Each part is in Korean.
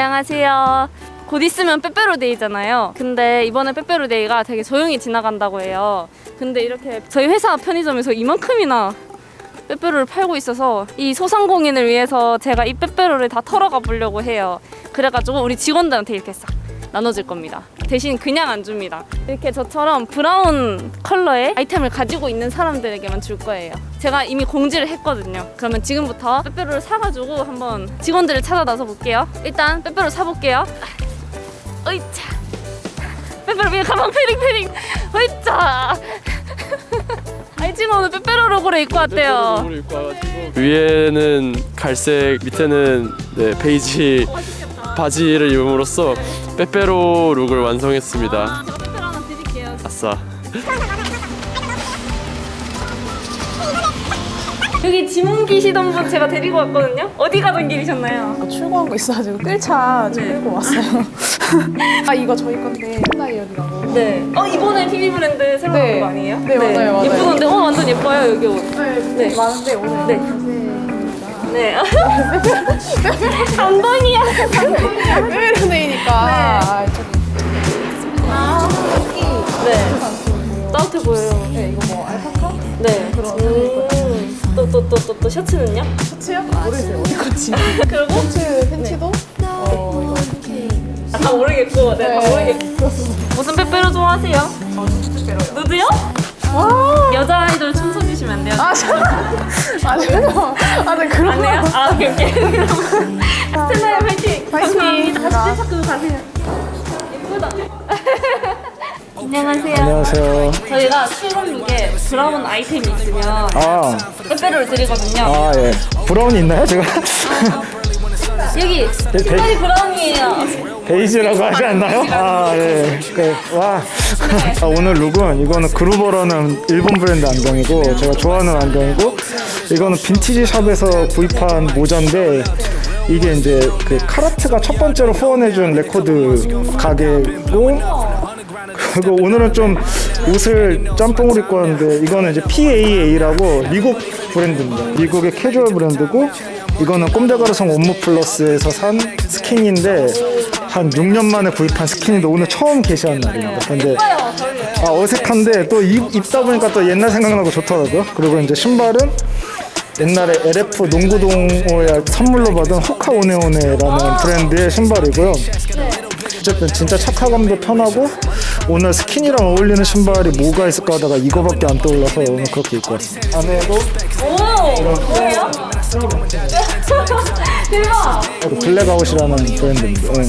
안녕하세요. 곧 있으면 빼빼로데이잖아요. 근데 이번에 빼빼로데이가 되게 조용히 지나간다고 해요. 근데 이렇게 저희 회사 편의점에서 이만큼이나 빼빼로를 팔고 있어서 이 소상공인을 위해서 제가 이 빼빼로를 다 털어가 보려고 해요. 그래가지고 우리 직원들한테 이렇게 싹 나눠줄 겁니다. 대신 그냥 안 줍니다. 이렇게 저처럼 브라운 컬러의 아이템을 가지고 있는 사람들에게만 줄 거예요. 제가 이미 공지를 했거든요. 그러면 지금부터 빼빼로를 사가지고 한번 직원들을 찾아 나서 볼게요. 일단 빼빼로 사볼게요. 어이차. 빼빼로 위에 가방 패링 패링. 어이차. 알지는 오늘 빼빼로 로고를 입고 왔대요. 위에는 갈색, 밑에는 네, 베이지 바지를 입음으로써 빼빼로 룩을 완성했습니다. 제가 빼빼로 하나 드릴게요. 아싸. 여기 지문 기시던 분 제가 데리고 왔거든요. 어디 가던 길이셨나요? 출고한 거 있어가지고 끌차 지금 네. 끌고 왔어요. 아 이거 저희 건데 홈다이어리라고. 네. 어 이번에 피비 브랜드 새로 나온 네. 거 아니에요? 네, 맞아요, 맞아요. 예쁘던데 어 완전 예뻐요 여기 옷. 네, 네. 많은데 오늘 네. 네. 감동이야. 빼빼로데이니까. 또또 또또 또 셔츠는요? 셔츠요? 모르겠어요 어디 건지. 그리고 셔츠 팬티도 어 이거 팬티. 다 모르겠고, 네, 다 모르겠고. 무슨 빼빼로 좋아하세요? 빼빼로요. 누드요? 와. 여자 아이돌 춤 춰주시면 안 돼요? 아 저. 아 죄송. 아 네, 그런 안 돼요? 아, 오케이, 오케이. 스탠다이 화이팅! 화이팅! 감사합니다. 자꾸 가세요. 예쁘다. 안녕하세요. 안녕하세요. 저희가 출근룩에 브라운 아이템이 있으면 아, 빼빼로를 드리거든요. 아 예. 브라운이 있나요? 제가 여기 배- 색깔이 브라운이에요. 베이지라고 하지 않나요? 아 예. 그, 와. 아, 오늘 룩은 이거는 그루버라는 일본 브랜드 안경이고 제가 좋아하는 안경이고 이거는 빈티지 샵에서 구입한 모자인데 이게 이제 그 카라트가 첫 번째로 후원해준 레코드 가게고 그리고 오늘은 좀 옷을 짬뽕으로 입고 왔는데 이거는 이제 PAA라고 미국 브랜드입니다. 미국의 캐주얼 브랜드고 이거는 꼼데가르성 옴무 플러스에서 산 스키니인데 한 6년 만에 구입한 스키니인데 오늘 처음 게시한 날입니다. 근데 아, 어색한데 또 입, 입다 보니까 또 옛날 생각나고 좋더라고요. 그리고 이제 신발은 옛날에 LF 농구동호회 선물로 받은 호카 오네오네라는 브랜드의 신발이고요. 어쨌든 진짜 착화감도 편하고 오늘 스킨이랑 어울리는 신발이 뭐가 있을까 하다가 이거밖에 안 떠올라서 오늘 그렇게 입고 왔습니다. 안에도 오! 뭐예요? 대박! 그 블랙아웃이라는 브랜드입니다. 네.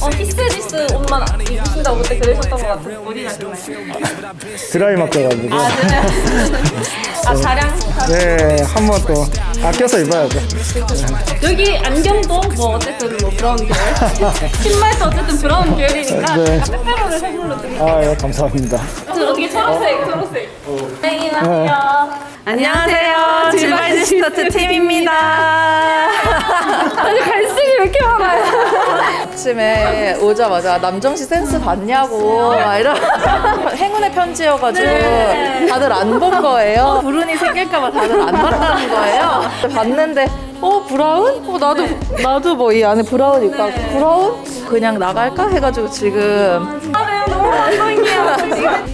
어, 히스디스 옷만 입으신다고 그때 그러셨던 것 같은데 어디 가셨나요? 드라이 맡겨가지고 아, 네. 아, 자량? 네 한 번 또 아껴서 입어야죠. 여기 안경도 뭐 어쨌든 뭐 브라운 계열 신발도 어쨌든 브라운 계열이니까 네. 빼빼로를 선물로 드릴게요 아예 감사합니다. 저 어떻게 초록색 초록색 땡이 나세요 안녕하세요 질바이즈 시스터트 팀입니다 아니 갈색이 왜 이렇게 많아요 아침에 오자마자 남정씨 센스 봤냐고 막 이런 행운의 편지여가지고 네. 다들 안 본 거예요. 불운이 생길까봐 다들 안 봤다는 거예요. 봤는데 어 브라운? 어 나도 나도 뭐 이 안에 브라운 있다. 네. 브라운? 그냥 나갈까 해가지고 지금 아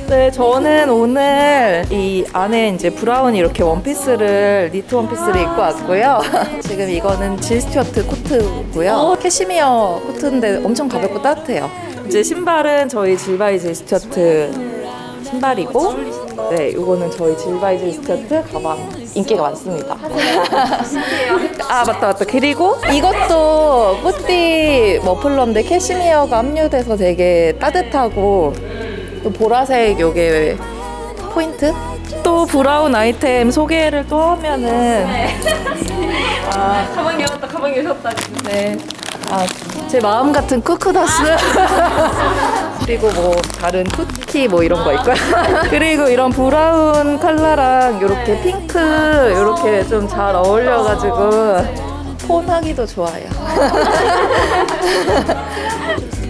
네 저는 오늘 이 안에 이제 브라운 이렇게 원피스를 니트 원피스를 입고 왔고요. 지금 이거는 질 스튜어트 코트고요. 캐시미어 코트인데 엄청 가볍고 따뜻해요. 이제 신발은 저희 질바이 질 스튜어트 신발이고 네, 이거는 저희 질바이 질 스커트 가방 인기가 많습니다. 아 맞다 맞다. 그리고 이것도 뿌띠 머플러인데 캐시미어가 함유돼서 되게 따뜻하고 또 보라색 요게 포인트? 또 브라운 아이템 소개를 또 하면은 가방 열었다 가방 열었다 네. 아, 제 마음 같은 쿠쿠다스. 그리고 뭐 다른 쿠키 뭐 이런 거 있고요. 그리고 이런 브라운 컬러랑 이렇게 핑크 이렇게 좀 잘 어울려가지고 폰 하기도 좋아요.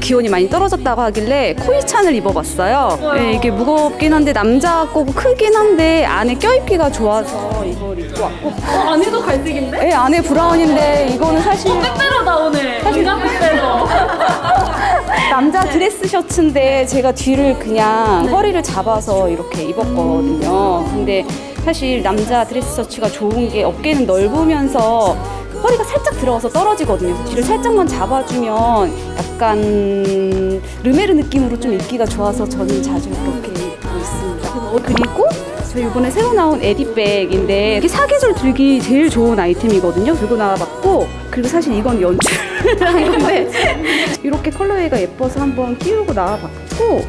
기온이 많이 떨어졌다고 하길래 코이찬을 입어봤어요. 네, 이게 무겁긴 한데 남자 거고 크긴 한데 안에 껴입기가 좋아서 이걸 입고 왔고 어, 안에도 갈색인데? 네, 안에 브라운인데 이거는 사실 빼빼로다 오늘. 완전 빼빼로. 남자 드레스 셔츠인데 제가 뒤를 그냥 허리를 잡아서 이렇게 입었거든요. 근데 사실 남자 드레스 셔츠가 좋은 게 어깨는 넓으면서 허리가 살짝 들어가서 떨어지거든요. 뒤를 살짝만 잡아주면 약간 르메르 느낌으로 좀 입기가 좋아서 저는 자주 그렇게 입고 있습니다. 어, 그리고 저 이번에 새로 나온 에디백인데 이게 사계절 들기 제일 좋은 아이템이거든요. 들고 나와봤고 그리고 사실 이건 연출한 건데 이렇게 컬러웨이가 예뻐서 한번 끼우고 나와봤고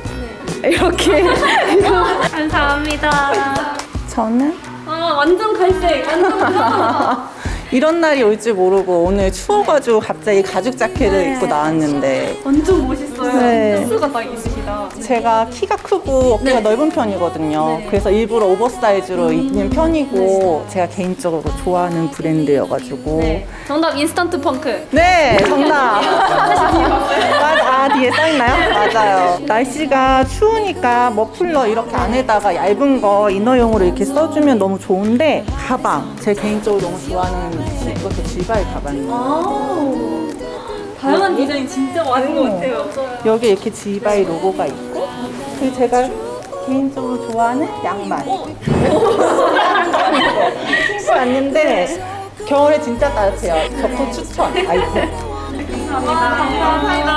이렇게 감사합니다. 저는 아 완전 갈색. 완전. 이런 날이 올줄 모르고 오늘 추워가지고 갑자기 가죽 자켓을 입고 나왔는데 완전 멋있어요. 네. 센스가 딱 있으시다. 제가 키가 크고 어깨가 넓은 편이거든요. 그래서 일부러 오버사이즈로 입는 편이고 제가 개인적으로 좋아하는 브랜드여가지고 네. 정답 인스턴트 펑크. 네, 정답. 날씨가 추우니까 머플러 이렇게 안에다가 얇은 거 이너용으로 이렇게 써주면 너무 좋은데 가방, 제 개인적으로 너무 좋아하는 이것도 지바이 가방이에요. 아 다양한 디자인 진짜 많은 것 같아요. 여기 이렇게 지바이 로고가 있고 그리고 제가 개인적으로 좋아하는 양말. 신고 왔는데 겨울에 진짜 따뜻해요. 적극 추천. 아이템 감사합니다.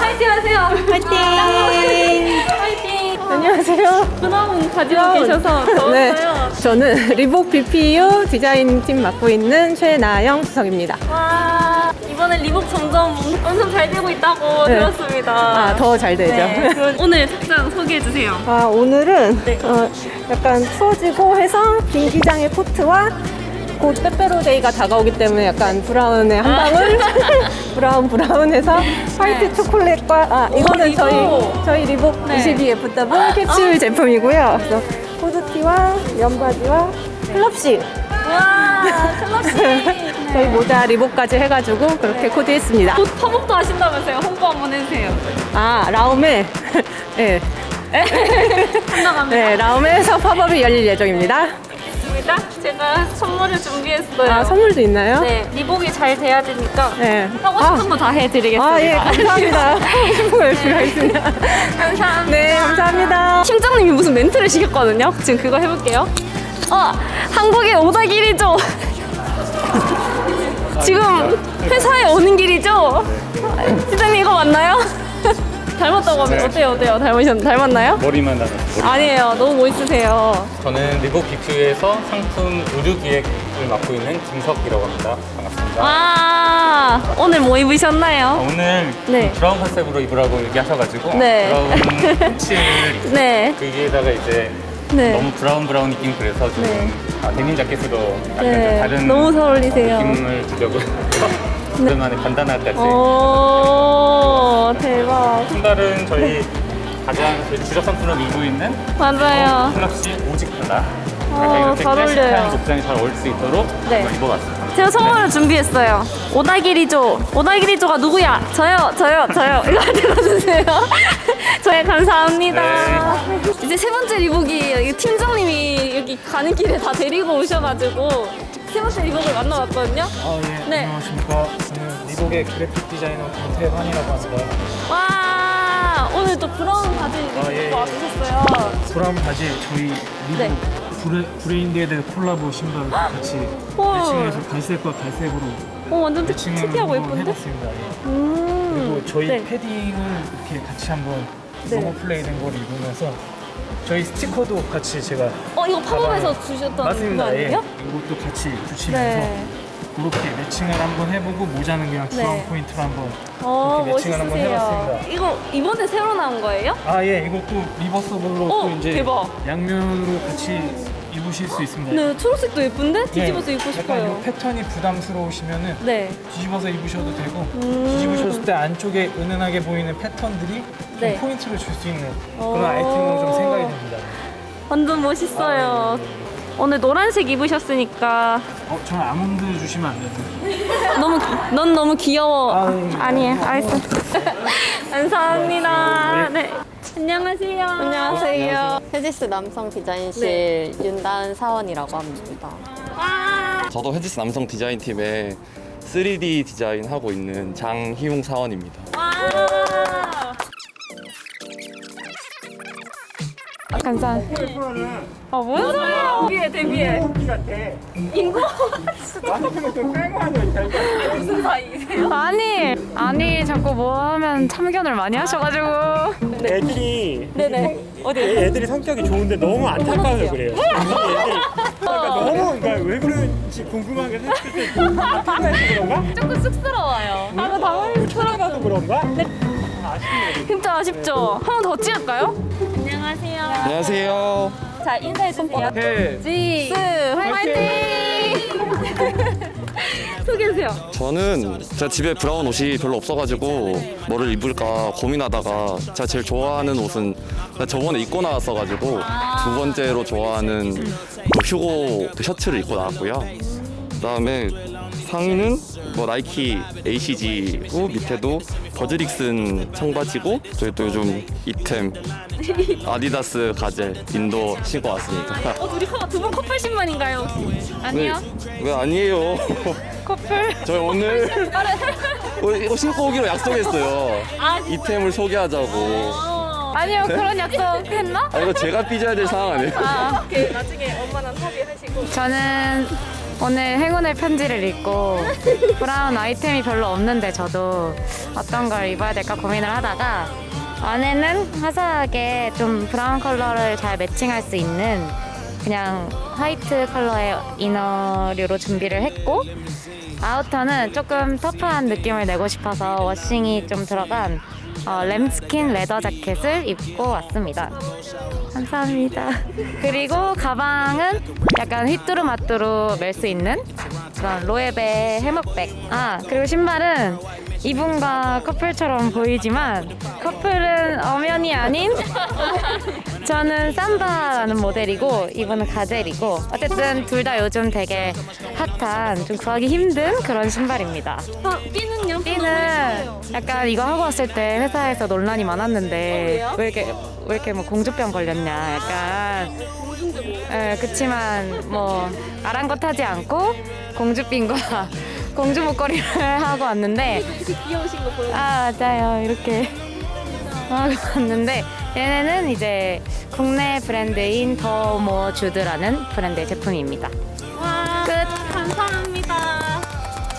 화이팅 하세요. 화이팅. 화이팅. 안녕하세요. 브라운 가지고 계셔서 더웠어요. 네, 저는 리복 BPU 디자인 팀 맡고 있는 최나영 수석입니다. 와 이번에 리복 점점 엄청 잘 되고 있다고 네. 들었습니다. 아, 더 잘 되죠. 네, 그럼 오늘 착장 소개해 주세요. 아, 오늘은 네. 어, 약간 추워지고 해서 김기장의 코트와 곧 빼빼로데이가 다가오기 때문에 약간 브라운의 한 방울 브라운 브라운해서 화이트 초콜릿과 아 이거는 이거. 저희 저희 리복 네. 22FW 캡슐 제품이고요. 그래서 후드티와 면바지와 클럽시 와 클럽씨. 저희 모자 리복까지 해가지고 그렇게 코디했습니다. 곧 팝업도 하신다면서요? 홍보 한번 해주세요. 아 라움에 네, 한나갑니다. 네 라움에서 팝업이 열릴 예정입니다. 있습니다. 제가 선물을 준비했어요. 아 선물도 있나요? 네, 리복이 잘 돼야 되니까 네. 하고 싶은 거 다 해드리겠습니다. 아, 예, 감사합니다. 하고 싶은 거 열심히 하겠습니다. 감사합니다. 네, 감사합니다. 팀장님이 무슨 멘트를 시켰거든요. 지금 그거 해볼게요. 어, 한국의 오다 길이죠. 지금 회사에 오는 길이죠. 팀장님 이거 맞나요? 닮았다고 하면 어때요? 어때요? 닮으셨, 닮았나요? 머리만 나갔어요. 아니에요. 너무 멋있으세요. 저는 리복 BQ에서 상품 의류 기획을 맡고 있는 김석이라고 합니다. 반갑습니다. 와, 오늘 뭐 입으셨나요? 오늘 네. 브라운 컨셉으로 입으라고 얘기하셔가지고 네. 브라운 팬츠를 네, 거기에다가 이제 네. 너무 브라운 브라운 느낌 그래서 좀 네. 아, 데님 자켓으로 약간 네, 좀 다른 너무 잘 어울리세요. 네. 느낌을 주려고 오랜만에 반다나까지 오, 대박. 신발은 저희 가장 저희 주력 상품으로 밀고 있는 맞아요. 플럭시 오직 발라 어, 이렇게 클래식한 어울려요. 복장이 잘 어울릴 수 있도록 네. 한번 입어봤습니다. 제가 선물을 준비했어요. 오다기리조. 오다기리조가 누구야? 저요, 저요, 저요. 이거 들어주세요. 저희 감사합니다. 이제 세 번째 리복이 팀장님이 여기 가는 길에 다 데리고 오셔가지고 세 번째 리복을 만나봤거든요. 아, 예. 네. 안녕하십니까. 리복의 그래픽 디자이너 김태환이라고 합니다. 와, 오늘 또 브라운 바지 입고 아, 예, 예. 와주셨어요. 브라운 바지 저희 리복 네. 브레, 브레인데드 콜라보 신발 같이 헐. 매칭을 해서 갈색과 갈색으로 어, 완전 특, 매칭을 특이하고 한번 예쁜데? 해봤습니다. 예. 음. 그리고 저희 네. 패딩을 이렇게 같이 한번 네. 로고 플레이된 걸 입으면서 저희 스티커도 같이 제가 어, 이거 팝업에서 주셨던 거 맞습니다. 예. 아니에요? 이것도 같이 붙이면서 네. 그렇게 매칭을 한번 해보고 모자는 그냥 네. 주황 포인트로 한번 어, 그렇게 매칭을 한번 멋있으세요. 해봤습니다. 이거 이번에 새로 나온 거예요? 아 예 이것도 리버서블로 어, 또 이제 대박. 양면으로 같이 입으실 수 있습니다. 네, 초록색도 예쁜데? 예, 뒤집어서 입고 약간 싶어요. 이 패턴이 부담스러우시면은 네. 뒤집어서 입으셔도 되고 음. 뒤집으셨을 때 안쪽에 은은하게 보이는 패턴들이 좀 네. 포인트를 줄 수 있는 오. 그런 아이템으로 좀 생각이 됩니다. 완전 멋있어요. 오늘 노란색 입으셨으니까 어, 저는 아몬드 주시면 안 되나요? 너무 넌 너무 귀여워. 아, 예. 아니에요. 알겠어. 감사합니다. 네. 안녕하세요. 안녕하세요. 헤지스 남성 디자인실 윤다은 사원이라고 합니다. 저도 헤지스 남성 디자인 팀에 3D 디자인 하고 있는 장희웅 사원입니다. 감사합니다. 아, 뭔 소리야? 데뷔해, 데뷔해. 인고? 무슨 사이세요? 아니, 아니, 자꾸 뭐 하면 참견을 많이 하셔가지고. 애들이 네네. 어디? 애들이 성격이 좋은데 너무 안타까워서 그래요. 애들이 그러니까 너무 그러니까 왜 그런지 궁금한 게 생겼을 때 안타까워서 그런가? 조금 쑥스러워요. 나도 당황했어. 초라가서 그런가? 진짜 아쉽죠? 한 번 더 찍을까요? 안녕하세요. 안녕하세요. 자, 인사해 주세요. 해. 지, 스, 화이팅! 소개해주세요. 저는 제가 집에 브라운 옷이 별로 없어가지고 뭐를 입을까 고민하다가 제가 제일 좋아하는 옷은 저번에 입고 나왔어가지고 두 번째로 좋아하는 그 휴고 그 셔츠를 입고 나왔고요. 그다음에 상의는 뭐 나이키 ACG고 밑에도 버즈릭슨 청바지고 저희 또 요즘 이템 아디다스 가젤 인도 신고 왔습니다. 어, 둘이 커, 두분 커플 신만인가요? 아니요. 왜, 왜 아니에요? 커플. 저희 오늘 어, 이거 신고 오기로 약속했어요. 아, 이템을 소개하자고. 아니요, 그런 약속 했나? 아 이거 제가 삐져야 될 상황 아니에요? 아, 오케이. 나중에 엄마랑 합의하시고. 저는 오늘 행운의 편지를 읽고 브라운 아이템이 별로 없는데 저도 어떤 걸 입어야 될까 고민을 하다가 안에는 화사하게 좀 브라운 컬러를 잘 매칭할 수 있는 그냥 화이트 컬러의 이너류로 준비를 했고 아우터는 조금 터프한 느낌을 내고 싶어서 워싱이 좀 들어간 어, 램스킨 레더 자켓을 입고 왔습니다. 감사합니다. 그리고 가방은 약간 휘뚜루마뚜루 멜 수 있는 그런 로에베 해먹백. 아, 그리고 신발은 이분과 커플처럼 보이지만 커플은 엄연히 아닌 저는 삼바라는 모델이고 이분은 가젤이고 어쨌든 둘 다 요즘 되게 핫한 좀 구하기 힘든 그런 신발입니다. 아, 삐는요? 삐는 약간 이거 하고 왔을 때 회사에서 논란이 많았는데 왜 이렇게 왜 이렇게 뭐 공주병 걸렸냐 약간 예, 그치만 뭐 아랑곳하지 않고 공주病과 공주 목걸이를 하고 왔는데 되게 귀여우신 거 보여요. 아 맞아요 이렇게 하고 왔는데 얘네는 이제 국내 브랜드인 더모 주드라는 브랜드의 제품입니다. 와, 끝. 감사합니다.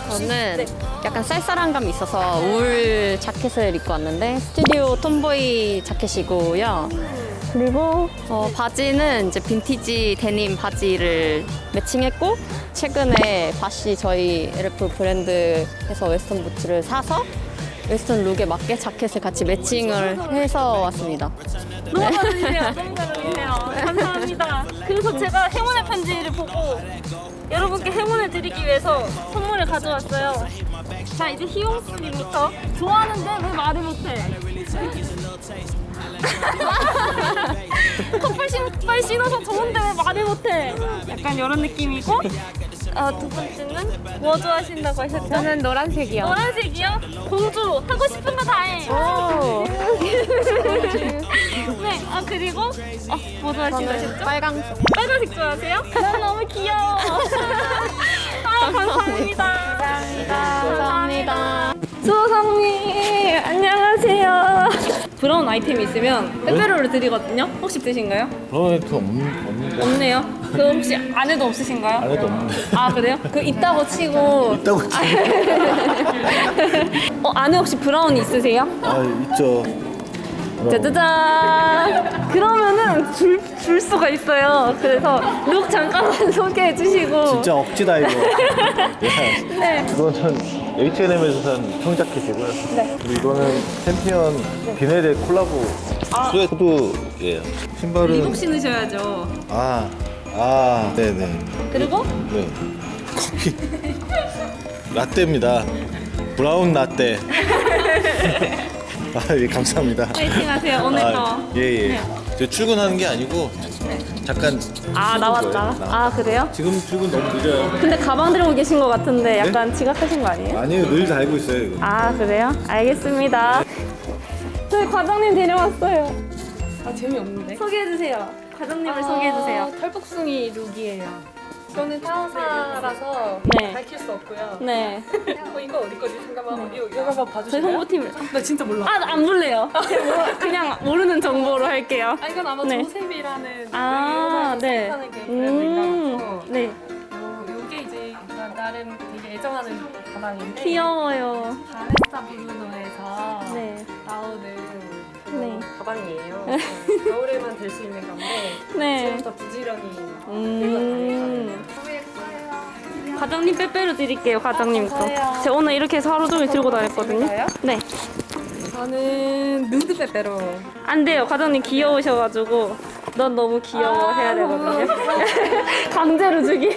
저는 약간 쌀쌀한 감이 있어서 울 자켓을 입고 왔는데 스튜디오 톰보이 자켓이고요. 그리고 어, 바지는 이제 빈티지 데님 바지를 매칭했고 최근에 바시 저희 LF 브랜드에서 웨스턴 부츠를 사서 웨스턴 룩에 맞게 자켓을 같이 매칭을 해서 왔습니다. 너무 잘 어울리세요. 너무 잘 어울리세요. 감사합니다. 그래서 제가 행운의 편지를 보고 여러분께 행운을 드리기 위해서 선물을 가져왔어요. 자, 이제 희용 씨부터 좋아하는데 왜 말을 못해? 커플 신발 신어서 좋은데 왜 말을 못해? 약간 이런 느낌이고 어, 두 번째는 뭐 좋아하신다고 하셨죠? 저는 노란색이요. 노란색이요? 공주 하고 싶은 거 다 해. 네, 아 그리고 어, 뭐 좋아하신다고 하셨죠? 빨강색. 빨간색 좋아하세요? 난 너무 브라운 아이템이 있으면 빼빼로를 드리거든요. 혹시 있으신가요? 그런 그 없는 없는데 없네요. 그 혹시 안에도 없으신가요? 안에도 없는데 아 그래요? 그 있다고 치고 있다고 어 안에 혹시 브라운 있으세요? 아 있죠. 짜자잔. 그러면은 줄, 줄 수가 있어요. 그래서 룩 잠깐만 소개해 주시고. 진짜 억지다 이거. 네. 이거는 H&M에서 산 청자켓이고요. 네. 그리고 이거는 챔피언 비네데 콜라보 스웨트 후드예요. 신발은 리복 신으셔야죠. 아, 아, 네네. 그리고 네. 커피 라떼입니다. 브라운 라떼. 아, 예, 감사합니다. 파이팅 하세요. 오늘도. 아, 예, 예. 네. 저 출근하는 게 아니고 잠깐 아 나왔다. 아 그래요? 지금 출근 너무 늦어요. 근데 가방 들고 계신 것 같은데 약간 지각하신 거 아니에요? 아니에요, 늘 달고 있어요, 이거. 아 그래요? 알겠습니다. 저희 과장님 데려왔어요. 아 재미없는데? 소개해 주세요. 과장님을 소개해 주세요. 털복숭이 룩이에요. 저는 타사라서 네. 밝힐 수 없고요. 네. 어, 이거 어디 거지? 잠깐만 이거, 이거 한번 저희 봐주실래요? 홍보팀을. 나 진짜 몰라. 아, 안 볼래요. 그냥 모르는 정보로 할게요. 아 이건 아마 네. 조셉이라는 아, 네. 하는 게 브랜드인가 음, 고 네. 요, 요게 이제 나- 나름 되게 애정하는 가방인데 귀여워요. 바네스타 브루노에서 네. 나오는 그 네. 가방이에요. 네, 겨울에만 들수 있는 건데 네. 지금부터 부지런히 음. 과장님 빼빼로 드릴게요, 과장님 거. 저요. 제가 오늘 이렇게 해서 하루 종일 들고 다녔거든요. 네. 저는 누드 빼빼로. 안 돼요, 과장님 귀여우셔가지고. 넌 너무 귀여워 아, 해야 되거든요. 강제로 주기.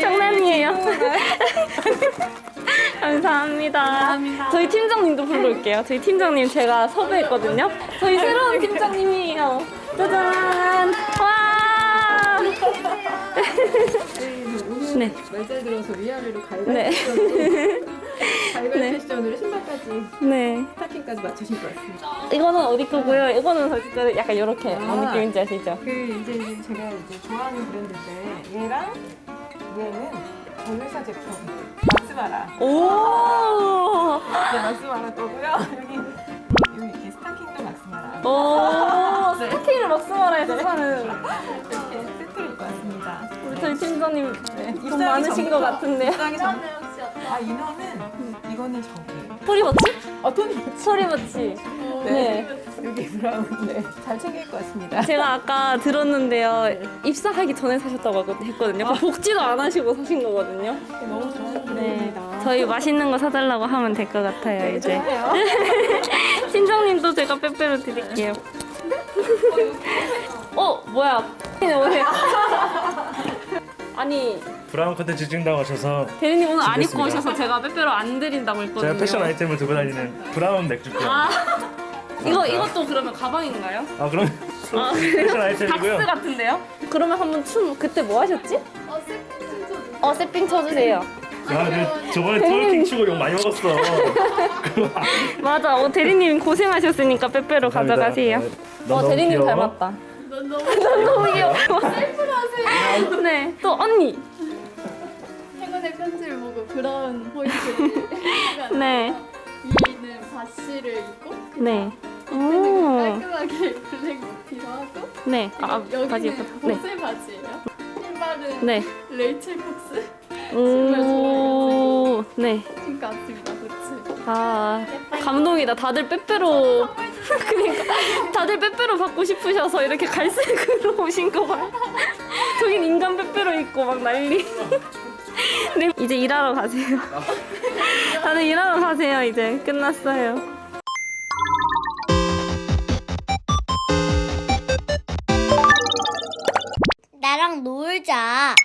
장난이에요. 감사합니다. 저희 팀장님도 불러올게요. 저희 팀장님 제가 섭외했거든요. 저희 새로운 팀장님이에요. 짜잔! 와! 네. 말잘 들어서 위아래로 갈갈 네. 패션으로 갈갈 네. 패션으로 신발까지 네. 스타킹까지 맞추실 것 같습니다. 이거는 어디 거고요? 이거는 솔직히 약간 이렇게 아. 뭔 느낌인지 아시죠? 그 이제 제가 이제 좋아하는 브랜드인데 얘랑 얘는 저희 회사 제품 마스마라. 오! 네, 마스마라 거고요. 여기 여기 이렇게 스타킹도 마스마라. 오! 네. 스타킹을 막스마라에서 네. 사는. 이렇게 세트로 입고 왔습니다. 우리 저희 팀장님 돈 입사하기 많으신 것 전부터- 같은데요. 입사하기 전- 아 이너는 이거는 저기. 토리버치? 아 토리버치. 토리버치. 네. 여기 브라운. 네. 잘 챙길 것 같습니다. 제가 아까 들었는데요. 입사하기 전에 사셨다고 했거든요. 그 복지도 안 하시고 사신 거거든요. 너무 좋아요. 네. 저희 맛있는 거 사달라고 하면 될 것 같아요, 이제. 좋아요. 팀장님도 제가 빼빼로 드릴게요. 어, 뭐야. 오늘. 아니, 브라운 컨텐츠 찍는다고 하셔서 대리님 오늘 안 입고 준비했습니다. 오셔서 제가 빼빼로 안 드린다고 했거든요. 제가 패션 아이템을 들고 다니는 브라운 맥주병. 아, 이거, 이것도 그러면 가방인가요? 아 그럼 아, 패션 아이템이고요. 박스 같은데요? 그러면 한번 춤 그때 뭐 하셨지? 어, 세핑 쳐주세요. 아, 그 저번에 대리님. 트월킹 치고 욕 많이 먹었어. 맞아, 어, 대리님 고생하셨으니까 빼빼로. 가져가세요. 너 어, 너무 대리님 귀여워. 닮았다. 넌 너무, 귀여워. 셀프로 하세요. 네, 또 언니. 행운의 편지를 보고 브라운 포인트를 네. 위 바시를 입고 네. 오. 깔끔하게 블랙 니티로 하고 네. 아, 여기는 바지 예쁘다. 네. 보세 바지예요. 신발은 네. 레이첼 폭스 오. 네. 신고 왔습니다. 아, 감동이다. 다들 빼빼로. 그러니까 다들 빼빼로 받고 싶으셔서 이렇게 갈색으로 오신 거 봐요. 저긴 인간 빼빼로 입고 막 난리. 네, 이제 일하러 가세요. 다들 일하러 가세요. 이제 끝났어요. 나랑 놀자.